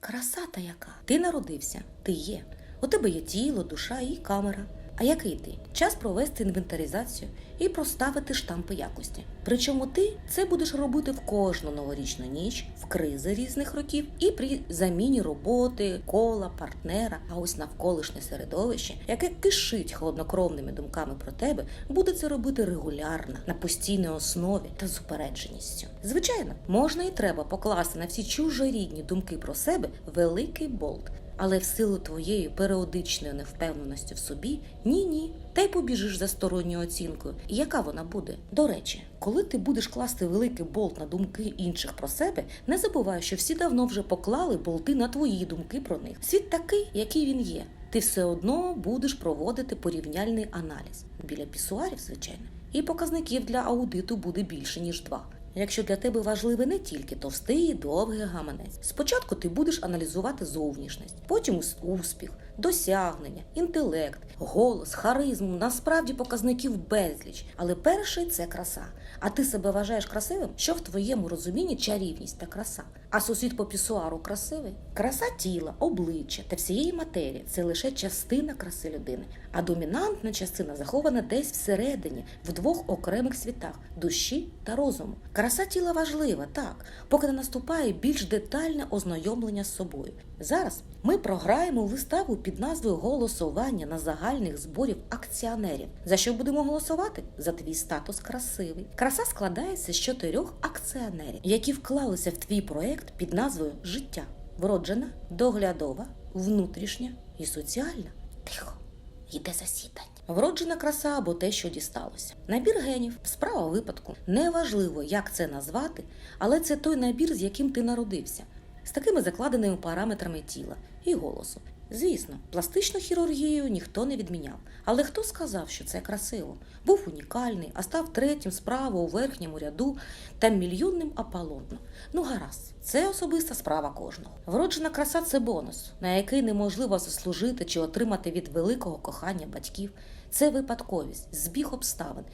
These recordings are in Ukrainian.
Краса та яка? Ти народився, ти є. У тебе є тіло, душа і камера. А який ти? Час провести інвентаризацію і проставити штампи якості. Причому ти це будеш робити в кожну новорічну ніч, в кризи різних років і при заміні роботи, кола, партнера. А ось навколишнє середовище, яке кишить холоднокровними думками про тебе, буде це робити регулярно, на постійній основі та з упередженістю. Звичайно, можна і треба покласти на всі чужорідні думки про себе великий болт. Але в силу твоєї періодичної невпевненості в собі ні ні. Та й побіжиш за сторонньою оцінкою. І яка вона буде? До речі, коли ти будеш класти великий болт на думки інших про себе, не забувай, що всі давно вже поклали болти на твої думки про них. Світ такий, який він є. Ти все одно будеш проводити порівняльний аналіз біля пісуарів, звичайно, і показників для аудиту буде більше ніж два. Якщо для тебе важливий не тільки товстий, довгий гаманець, спочатку ти будеш аналізувати зовнішність, потім успіх, досягнення, інтелект, голос, харизму, насправді показників безліч. Але перший це краса. А ти себе вважаєш красивим? Що в твоєму розумінні чарівність та краса? А сусід по пісуару красивий? Краса тіла, обличчя та всієї матерії це лише частина краси людини, а домінантна частина захована десь всередині, в двох окремих світах душі та розуму. Краса тіла важлива, так, поки не наступає більш детальне ознайомлення з собою. Зараз ми програємо виставу під назвою Голосування на загальних зборів акціонерів. За що будемо голосувати? За твій статус красивий. Краса складається з чотирьох акціонерів, які вклалися в твій проект під назвою Життя. Вроджена, доглядова, внутрішня і соціальна. Тихо. Йде засідання. Вроджена краса або те, що дісталося. Набір генів, справа випадку. Неважливо, як це назвати, але це той набір, з яким ти народився, з такими закладеними параметрами тіла і голосу. Звісно, пластичну хірургію ніхто не відміняв. Але хто сказав, що це красиво? Був унікальний, а став третім справа у верхньому ряду та мільйонним аполлоном. Ну гаразд, це особиста справа кожного. Вроджена краса це бонус, на який неможливо заслужити чи отримати від великого кохання батьків. Це випадковість, збіг обставин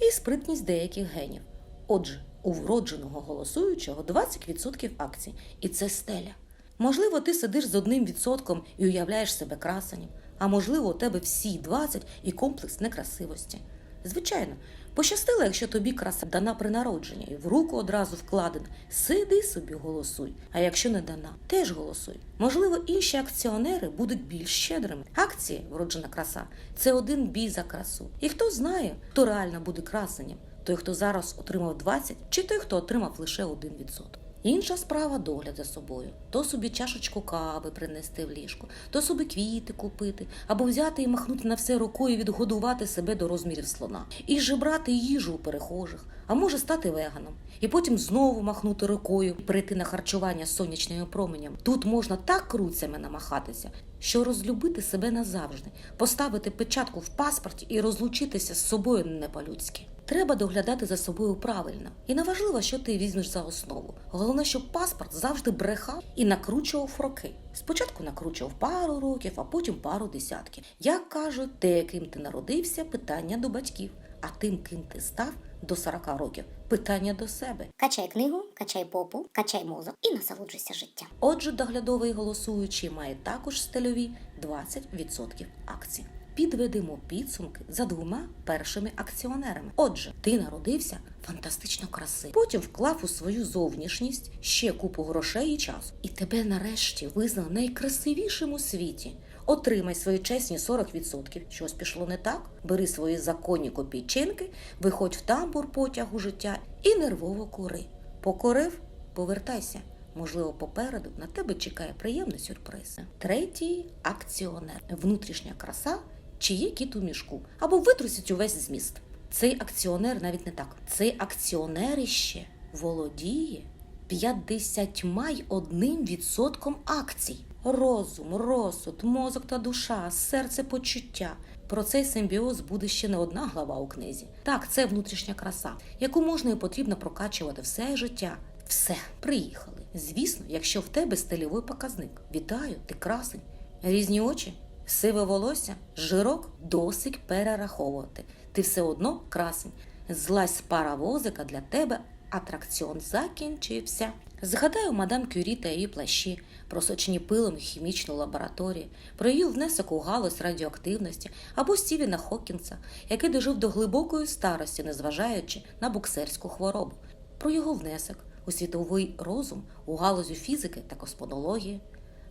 і спритність деяких генів. Отже, у вродженого голосуючого 20% акцій, і це стеля. Можливо, ти сидиш з одним відсотком і уявляєш себе красенем, а можливо, у тебе всі 20 і комплекс некрасивості. Звичайно, пощастило, якщо тобі краса дана при народженні і в руку одразу вкладена. Сиди собі, голосуй. А якщо не дана, теж голосуй. Можливо, інші акціонери будуть більш щедрими. Акції, вроджена краса, це один бій за красу. І хто знає, хто реально буде красенням? Той, хто зараз отримав 20, чи той, хто отримав лише 1%. Інша справа догляд за собою. То собі чашечку кави принести в ліжко, то собі квіти купити, або взяти і махнути на все рукою і відгодувати себе до розмірів слона, і жебрати їжу у перехожих, а може стати веганом, і потім знову махнути рукою і перейти на харчування з сонячними променями. Тут можна так круцями намахатися, що розлюбити себе назавжди, поставити печатку в паспорті і розлучитися з собою не по-людськи. Треба доглядати за собою правильно. І не важливо, що ти візьмеш за основу. Головне, щоб паспорт завжди брехав і накручував роки. Спочатку накручував пару років, а потім пару десятків. Як кажуть, те, ким ти народився, питання до батьків, а тим, ким ти став до 40 років, питання до себе. Качай книгу, качай попу, качай мозок і насолоджуйся життям. Отже, доглядовий голосуючий має також стильові 20% акцій. Підведемо підсумки за двома першими акціонерами. Отже, ти народився фантастично красивий. Потім вклав у свою зовнішність ще купу грошей і часу. І тебе нарешті визнали найкрасивішим у світі. Отримай свої чесні 40%. Щось пішло не так. Бери свої законні копійчинки, виходь в тамбур потягу життя і нервово кури. Покорив, повертайся. Можливо, попереду на тебе чекає приємний сюрприз. Третій акціонер внутрішня краса чи є кіт у мішку, або витрусять увесь зміст. Цей акціонер навіть не так. Цей акціонер іще володіє 51% акцій. Розум, розсуд, мозок та душа, серце почуття. Про цей симбіоз буде ще не одна глава у книзі. Так, це внутрішня краса, яку можна і потрібно прокачувати все життя. Все, приїхали. Звісно, якщо в тебе стильовий показник. Вітаю, ти красень. Різні очі, сиве волосся, жирок досить перераховувати. Ти все одно красень. Злазь з паровозика для тебе атракціон закінчився. Згадаю мадам Кюрі та її плащі. просочені пилом хімічну лабораторію, про її внесок у галузь радіоактивності або Стівена Хокінса, який дожив до глибокої старості, незважаючи на буксерську хворобу, про його внесок у світовий розум у галузі фізики та космонології.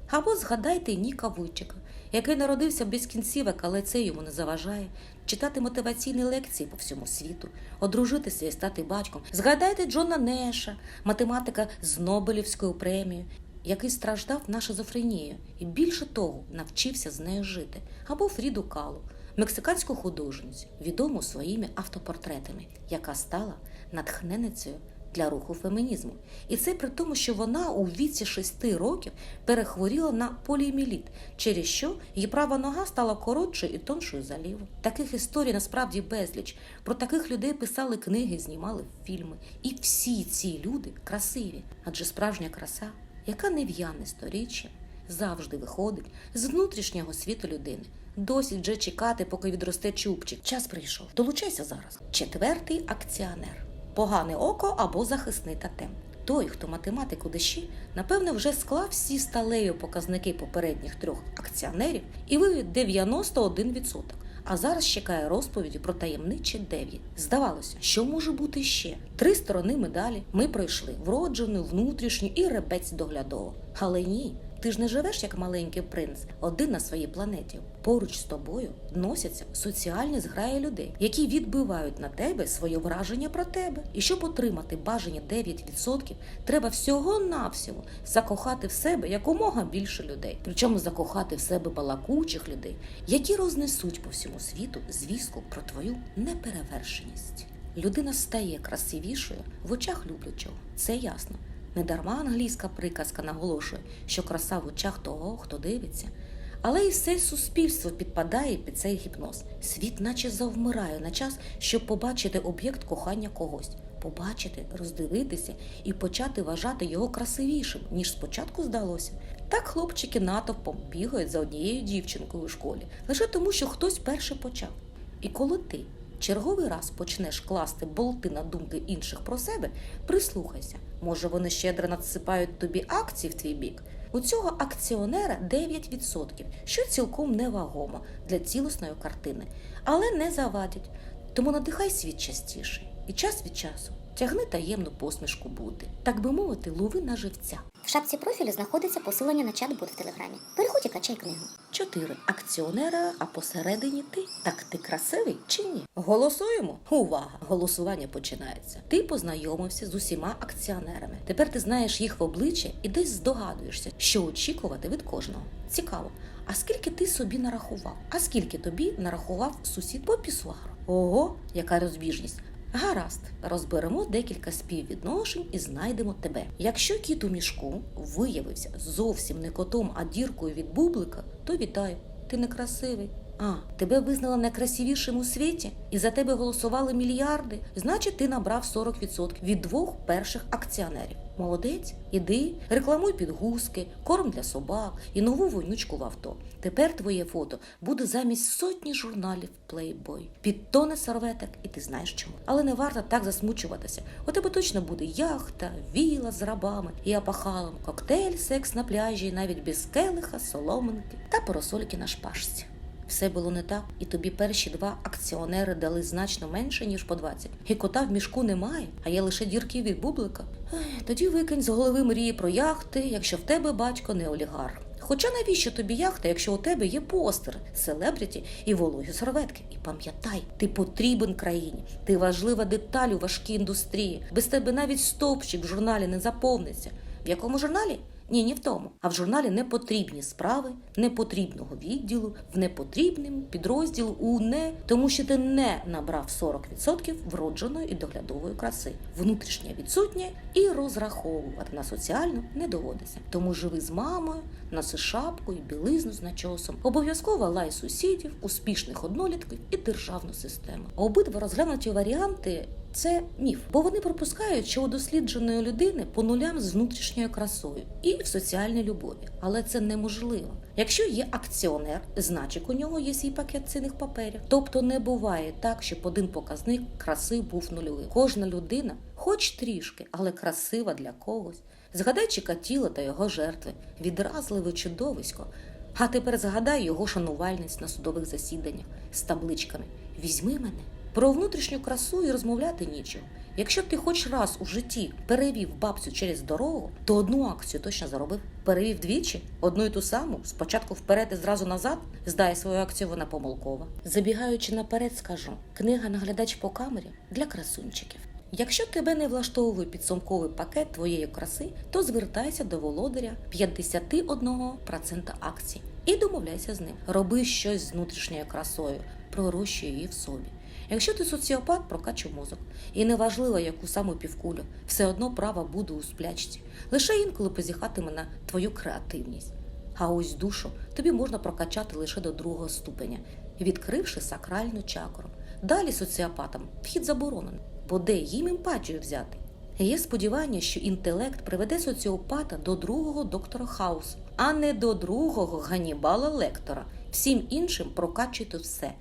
Або згадайте Ніка Вуйчика, який народився без кінцівок, але це йому не заважає, читати мотиваційні лекції по всьому світу, одружитися і стати батьком. Згадайте Джона Неша, математика з Нобелівською премією, який страждав на шизофренію і більше того навчився з нею жити, або Фріду Калу, мексиканську художницю, відому своїми автопортретами, яка стала натхненницею для руху фемінізму. І це при тому, що вона у віці шести років перехворіла на поліоміеліт, через що її права нога стала коротшою і тоншою за ліву. Таких історій насправді безліч. Про таких людей писали книги, знімали фільми. І всі ці люди красиві, адже справжня краса, яка не в'яне сторіччя, завжди виходить з внутрішнього світу людини. Досить вже чекати, поки відросте чубчик. Час прийшов. Долучайся зараз. Четвертий акціонер. Погане око або захисний тотем. Той, хто математику душі, напевно, вже склав всі сталеві показники попередніх трьох акціонерів і вивів 91%. А зараз чекає розповіді про таємничі 9. Здавалося, що може бути ще? Три сторони медалі ми пройшли вроджену, внутрішню і ребець доглядово. Але ні, ти ж не живеш як маленький принц, один на своїй планеті. Поруч з тобою носяться соціальні зграї людей, які відбивають на тебе своє враження про тебе. І щоб отримати бажання 9%, треба всього-навсього закохати в себе якомога більше людей. Причому закохати в себе балакучих людей, які рознесуть по всьому світу звістку про твою неперевершеність. Людина стає красивішою в очах люблячого. Це ясно. Недарма англійська приказка наголошує, що краса в очах того, хто дивиться. Але і все суспільство підпадає під цей гіпноз. Світ наче завмирає на час, щоб побачити об'єкт кохання когось, побачити, роздивитися і почати вважати його красивішим, ніж спочатку здалося. Так хлопчики натовпом бігають за однією дівчинкою у школі, лише тому, що хтось перше почав. І коли ти черговий раз почнеш класти болти на думки інших про себе, прислухайся, може вони щедро надсипають тобі акції в твій бік. У цього акціонера 9%, що цілком невагомо для цілісної картини, але не завадять. Тому надихай світ частіше і час від часу тягни таємну посмішку бути, так би мовити, лови на живця. В шапці профілю знаходиться посилання на чат-бот в телеграмі. Переходь і качай книгу. Чотири акціонера, а посередині ти. Так ти красивий чи ні? Голосуємо? Увага! Голосування починається. Ти познайомився з усіма акціонерами. Тепер ти знаєш їх в обличчя і десь здогадуєшся, що очікувати від кожного. Цікаво. А скільки ти собі нарахував? А скільки тобі нарахував сусід по пісуару? Ого, яка розбіжність! Гаразд, розберемо декілька співвідношень і знайдемо тебе. Якщо кіт у мішку виявився зовсім не котом, а діркою від бублика, то вітаю, ти некрасивий. А, тебе визнали найкрасивішим у світі, і за тебе голосували мільярди. Значить, ти набрав 40% від двох перших акціонерів. Молодець, іди, рекламуй підгузки, корм для собак і нову вонючку в авто. Тепер твоє фото буде замість сотні журналів Playboy. Під тони серветок, і ти знаєш чому. Але не варто так засмучуватися. У тебе точно буде яхта, віла з рабами і апахалом, коктейль, секс на пляжі, і навіть без келиха, соломинки та парасольки на шпажці. Все було не так, і тобі перші два акціонери дали значно менше, ніж по 20. І кота в мішку немає, а є лише дірки від бублика. Ех, Тоді викинь з голови мрії про яхти, якщо в тебе батько не олігарх. Хоча навіщо тобі яхта, якщо у тебе є постер, селебріті і вологі серветки? І пам'ятай, ти потрібен країні, ти важлива деталь у важкій індустрії. Без тебе навіть стовпчик в журналі не заповниться. В якому журналі? Ні, ні в тому. А в журналі непотрібні справи непотрібного відділу, в непотрібним підрозділу у не, тому що ти не набрав 40% вродженої і доглядової краси. Внутрішня відсутня і розраховувати на соціальну не доводиться. Тому живи з мамою, носи шапку і білизну з начосом. Обов'язково лай сусідів, успішних однолітків і державну систему. Обидва розглянуті варіанти це міф, бо вони пропускають, що у дослідженої людини по нулям з внутрішньою красою і в соціальній любові, але це неможливо. Якщо є акціонер, значить у нього є свій пакет цінних паперів. Тобто не буває так, щоб один показник краси був нульовим. Кожна людина хоч трішки, але красива для когось. Згадай Чикатіло та його жертви, відразливе чудовисько. А тепер згадай його шанувальниць на судових засіданнях з табличками Візьми мене. Про внутрішню красу і розмовляти нічого. Якщо ти хоч раз у житті перевів бабцю через дорогу, то одну акцію точно заробив. Перевів двічі, одну і ту саму, спочатку вперед і зразу назад, здає свою акцію, вона помилкова. Забігаючи наперед, скажу: книга наглядач по камері для красунчиків. Якщо тебе не влаштовує підсумковий пакет твоєї краси, то звертайся до володаря 51% акцій і домовляйся з ним. Роби щось з внутрішньою красою, пророщуй її в собі. Якщо ти соціопат, прокачуй мозок. І неважливо, яку саму півкулю, все одно права буде у сплячці. Лише інколи позіхатиме на твою креативність. А ось душу тобі можна прокачати лише до другого ступеня, відкривши сакральну чакру. Далі соціопатам вхід заборонений, бо де їм емпатію взяти? Є сподівання, що інтелект приведе соціопата до другого доктора Хаусу, а не до другого Ганібала Лектора. Всім іншим прокачуйте все.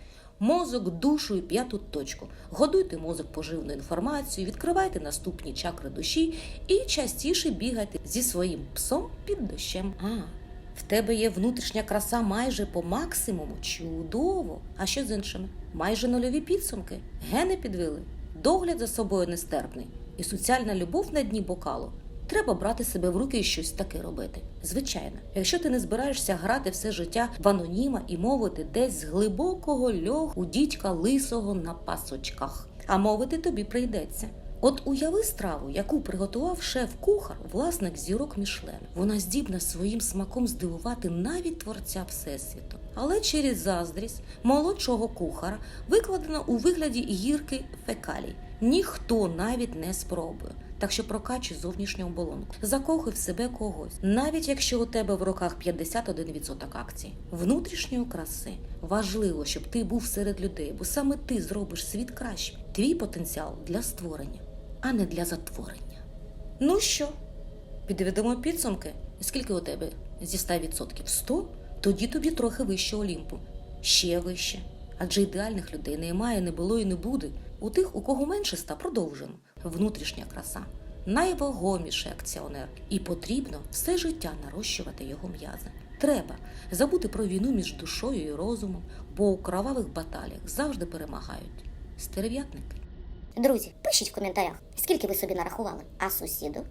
Мозок, душу і п'яту точку. Годуйте мозок поживною інформацією, відкривайте наступні чакри душі і частіше бігайте зі своїм псом під дощем. А, в тебе є внутрішня краса майже по максимуму. Чудово! А що з іншими? Майже нульові підсумки. Гени підвели. Догляд за собою нестерпний. І соціальна любов на дні бокалу. Треба брати себе в руки і щось таке робити. Звичайно, якщо ти не збираєшся грати все життя в аноніма і мовити десь з глибокого льоху дідька лисого на пасочках, а мовити тобі прийдеться. От уяви страву, яку приготував шеф-кухар, власник зірок Мішлен. Вона здібна своїм смаком здивувати навіть творця Всесвіту. Але через заздрість молодшого кухара викладено у вигляді гірки фекалій. Ніхто навіть не спробує. Так що прокачуй зовнішню оболонку. Закохуй в себе когось, навіть якщо у тебе в руках 51% акцій. Внутрішньої краси важливо, щоб ти був серед людей, бо саме ти зробиш світ кращим. Твій потенціал для створення, а не для затворення. Ну що, підведемо підсумки? Скільки у тебе зі 100%? 100? Тоді тобі трохи вище Олімпу. Ще вище. Адже ідеальних людей немає, не було і не буде. У тих, у кого менше ста, продовжено. Внутрішня краса. Найвагоміший акціонер. І потрібно все життя нарощувати його м'язи. Треба забути про війну між душою і розумом, бо у кровавих баталіях завжди перемагають стерв'ятники. Друзі, пишіть в коментарях, скільки ви собі нарахували, а сусіду